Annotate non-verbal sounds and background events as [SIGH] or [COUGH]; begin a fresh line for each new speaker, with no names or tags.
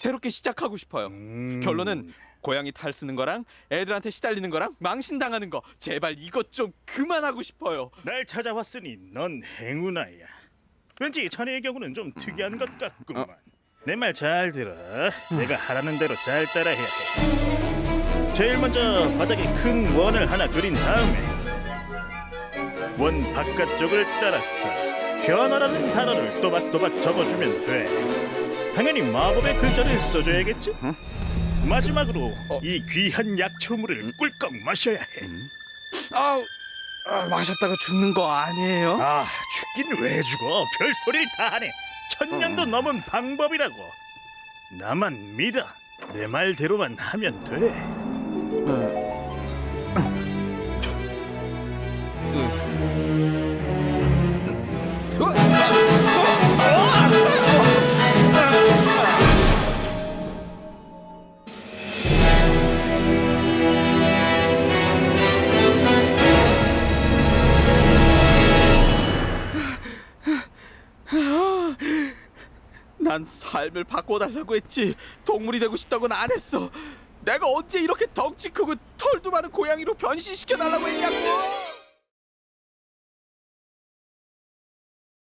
새롭게 시작하고 싶어요.
음.
결론은 고양이 탈 쓰는 거랑 애들한테 시달리는 거랑 망신당하는 거 제발 이것 좀 그만하고 싶어요.
날 찾아왔으니 넌 행운아야. 왠지 자네의 경우는 좀 특이한 것 같구만. 내 말 잘 들어. 내가 하라는 대로 잘 따라해야 해. 제일 먼저 바닥에 큰 원을 하나 그린 다음에 원 바깥쪽을 따라서 변화라는 단어를 또박또박 적어주면 돼. 당연히 마법의 글자를 써줘야겠지. 마지막으로 이 귀한 약초물을 꿀꺽 마셔야 해.
아우 아, 마셨다가 죽는 거 아니에요?
아 죽긴 왜 죽어? 별 소리를 다 하네. 천 년도 넘은 방법이라고. 나만 믿어. 내 말대로만 하면 돼 [GASPS]
난 삶을 바꿔달라고 했지. 동물이 되고 싶다고는 안 했어. 내가 언제 이렇게 덩치 크고 털도 많은 고양이로 변신시켜달라고 했냐고